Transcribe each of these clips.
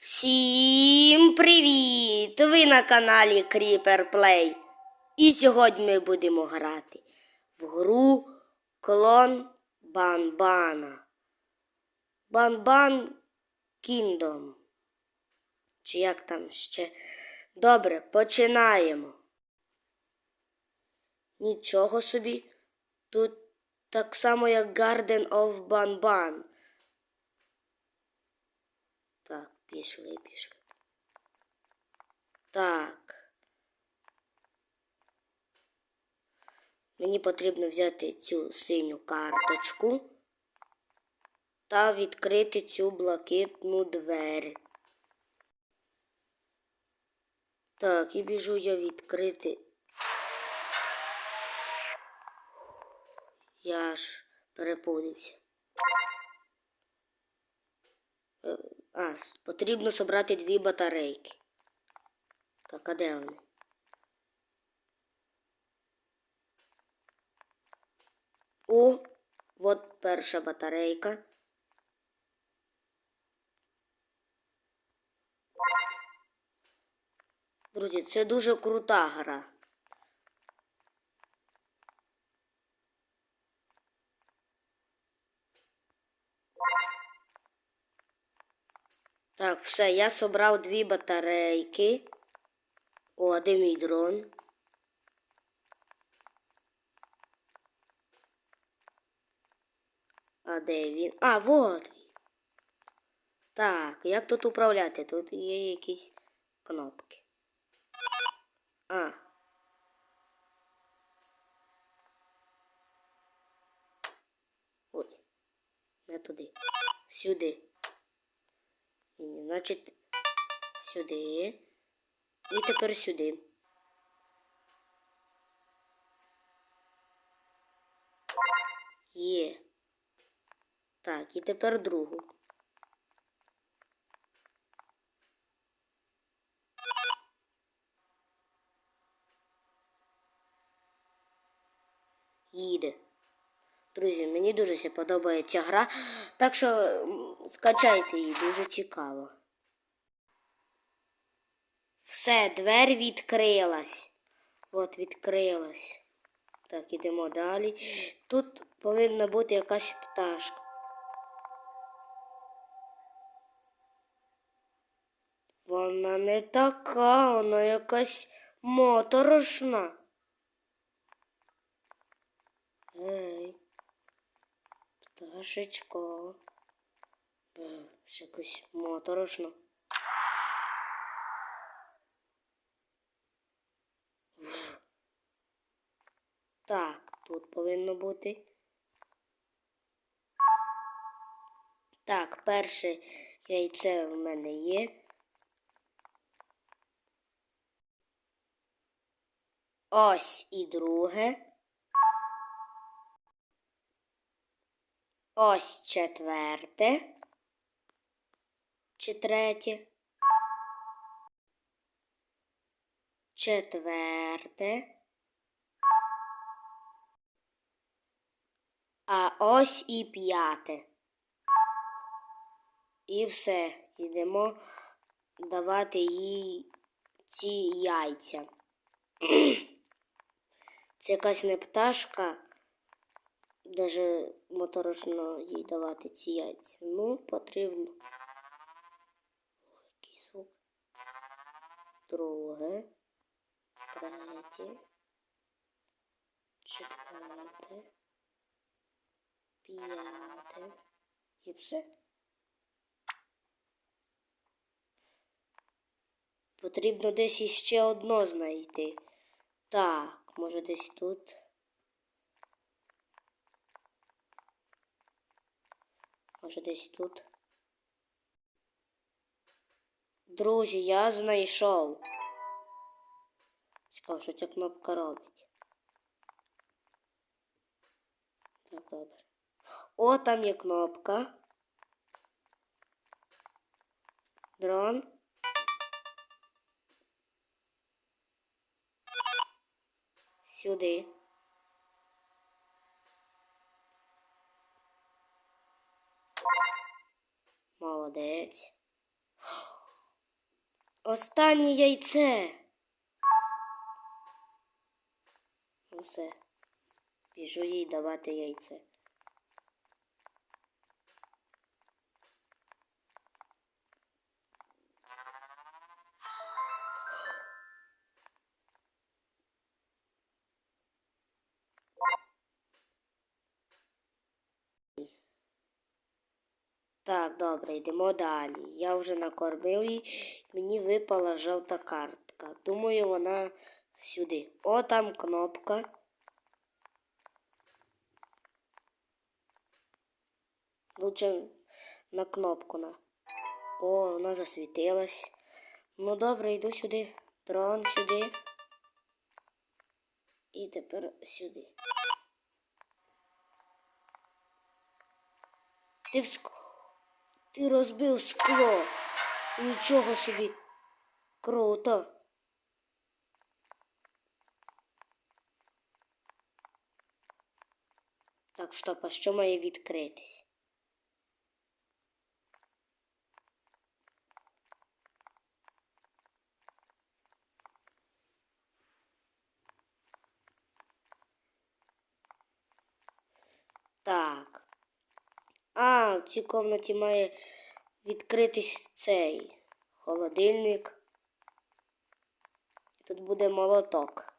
Всім привіт! Ви на каналі Creeper Play. І сьогодні ми будемо грати в гру Клон Банбана. Банбан Кіндом. Чи як там ще? Добре, починаємо. Нічого собі. Тут так само, як Garden of Banban. Так, пішли, пішли. Так. Мені потрібно взяти цю синю карточку та відкрити цю блакитну двері. Так, і біжу я відкрити. Я ж перепудився. А, потрібно собрати дві батарейки. Так, а де вони? О, от перша батарейка. Друзі, це дуже крута гра. Так, все, я собрав дві батарейки. О, де мій дрон? А де він? А, вот. Так, як тут управляти? Тут є якісь кнопки. А. Ой. Не туди. Сюди. Ні, ні, значить, сюди. І тепер сюди. Є. Так, і тепер другу. Їде. Друзі, мені дуже ся подобається гра, так що скачайте її, дуже цікаво. Все, двері відкрилась. От відкрилась. Так, ідемо далі. Тут повинна бути якась пташка. Вона не така, вона якась моторошна. Ей, пташечко. Якось моторошно. Так, тут повинно бути. Так, перше яйце в мене є. Ось і друге. Ось четверте. Чи третє. Четверте. А ось і п'яте. І все. Йдемо давати їй ці яйця. Це якась не пташка. Даже моторошно їй давати ці яйця. Ну, потрібно. Ой, який звук. Друге. Третє. Четверте. П'яте. І все. Потрібно десь іще одно знайти. Так, може десь тут. Може десь тут. Друзі, я знайшов. Цікаво, що ця кнопка робить. Так, добре. О, там є кнопка. Дрон. Сюди. Молодець. Останнє яйце. Ну все. Біжу їй давати яйце. Так, добре, йдемо далі. Я вже накормив її, мені випала жовта картка. Думаю, вона сюди. О, там кнопка. Лучше на кнопку на. О, вона засвітилась. Ну добре, йду сюди. Дрон сюди. І тепер сюди. Ти в ск... Ти розбив скло. Нічого собі. Круто. Так, стоп, а що має відкритись? Так. А, в цій кімнаті має відкритись цей холодильник. Тут буде молоток.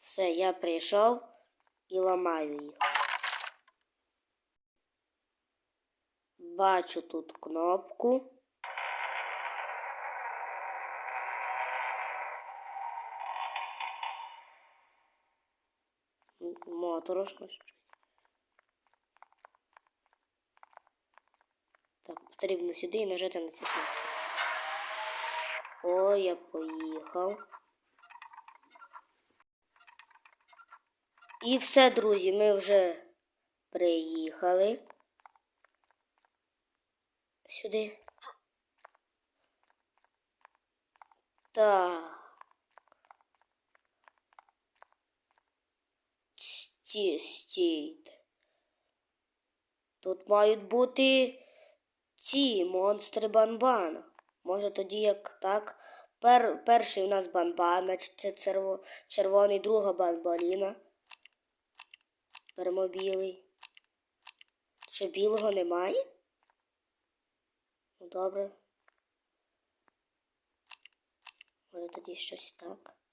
Все, я прийшов і ламаю їх. Бачу тут кнопку. М- Моторошно. Так, потрібно сюди і нажати на цю. О, я поїхав. І все, друзі, ми вже приїхали сюди. Так. Сті, стійте. Тут мають бути ці монстри банбана. Може тоді як так. Пер, перший у нас банбан, це черво, червоний, друга банбаліна. Беремо білий. Що білого немає? Ну добре. Може тоді щось так.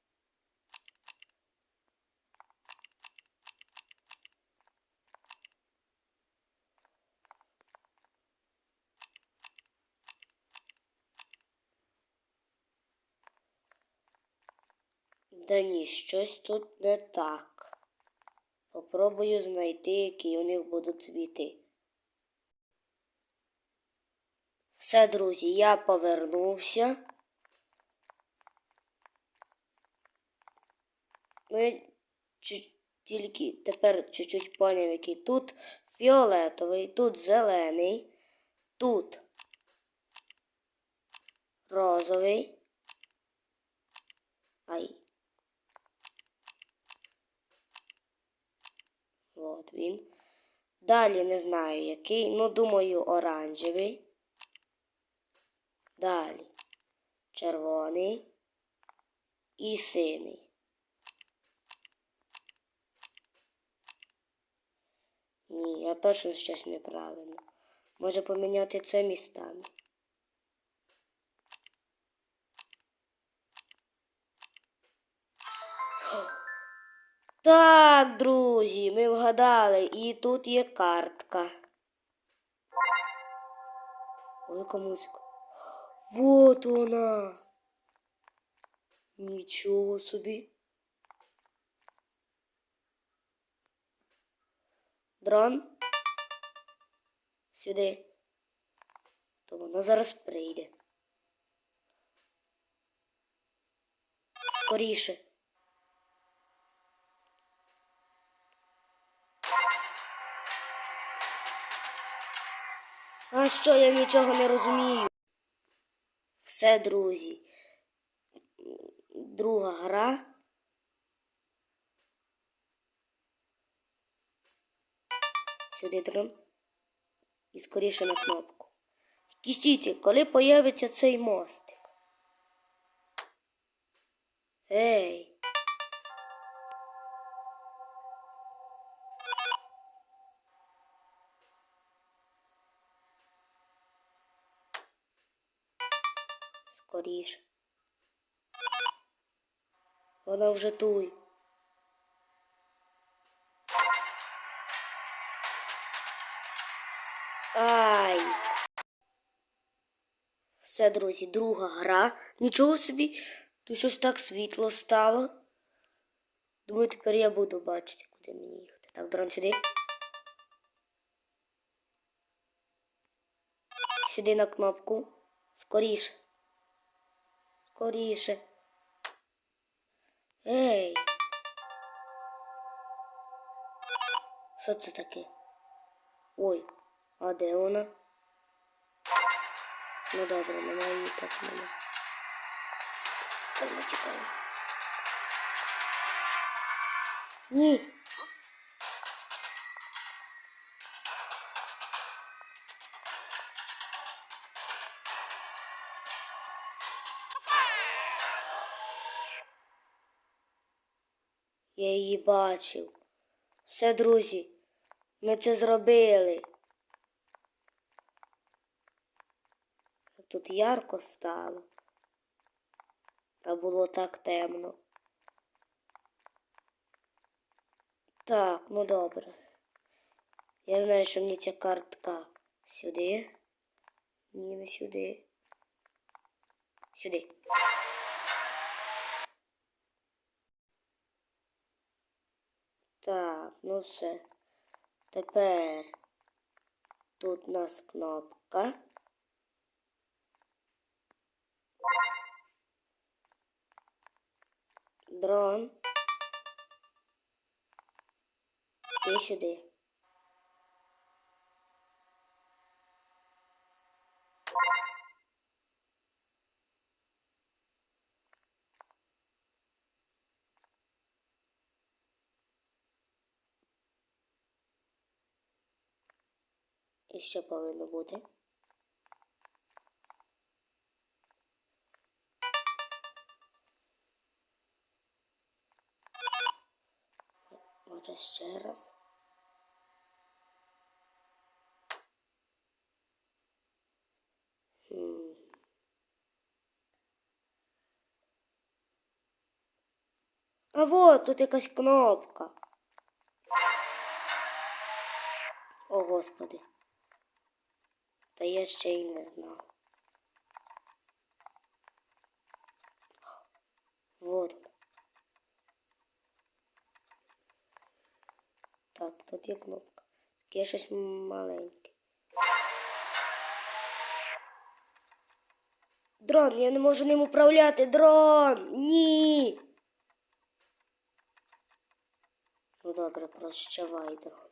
Да ні, щось тут не так. Попробую знайти, які у них будуть цвіти. Все, друзі, я повернувся. Ну, тільки тепер чуть-чуть поняв, який тут фіолетовий, тут зелений, тут розовий. Ай. От він. Далі не знаю який, ну думаю, оранжевий. Далі червоний і синий. Ні, я точно щось неправильно. Може поміняти це містами. Так, друзі, ми вгадали, і тут є картка. Яка музика. Вот вона. Нічого собі. Дрон. Сюди. То вона зараз прийде. Скоріше. А що я нічого не розумію? Все, друзі. Друга гра. Сюди дрон. І скоріше на кнопку. Кістіті, коли появиться цей мостик? Ей. Скоріше. Вона вже туй. Ай. Все, друзі, друга гра. Нічого собі. Тут щось так світло стало. Думаю, тепер я буду бачити, куди мені їхати. Так, дрон сюди. Сюди на кнопку. Скоріше. Скоріше. Ей. Що це таке? Ой, а де вона? Ну добре, немає її так тікаємо. Ні. Я її бачив. Все, друзі, ми це зробили. Тут ярко стало. А було так темно. Так, ну добре. Я знаю, що мені ця картка сюди. Ні, не сюди. Сюди. Так, ну все. Тепер тут у нас кнопка. Дрон. І сюди. Що повинно бути? Може ще раз? А вот тут якась кнопка. О, Господи. Та я ще й не знав. Вот. Так, тут є кнопка. Таке щось маленьке. Дрон, я не можу ним управляти. Дрон! Ні. Ну добре, прощавай, дрон.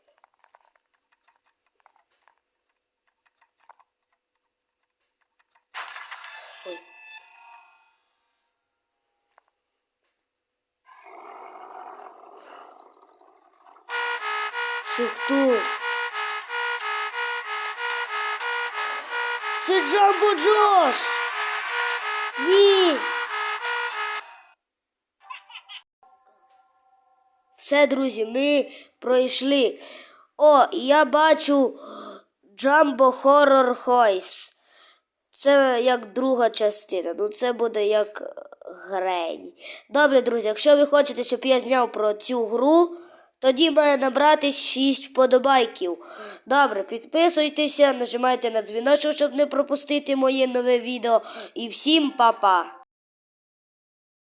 Хто? Це Джамбо Джош! Ні! Все, друзі, ми пройшли. О, я бачу Джамбо Хоррор Хойс. Це як друга частина. Ну, це буде як грень. Добре, друзі, якщо ви хочете, щоб я зняв про цю гру, тоді має набрати 6 вподобайків. Добре, підписуйтеся, нажимайте на дзвіночок, щоб не пропустити моє нове відео. І всім па-па!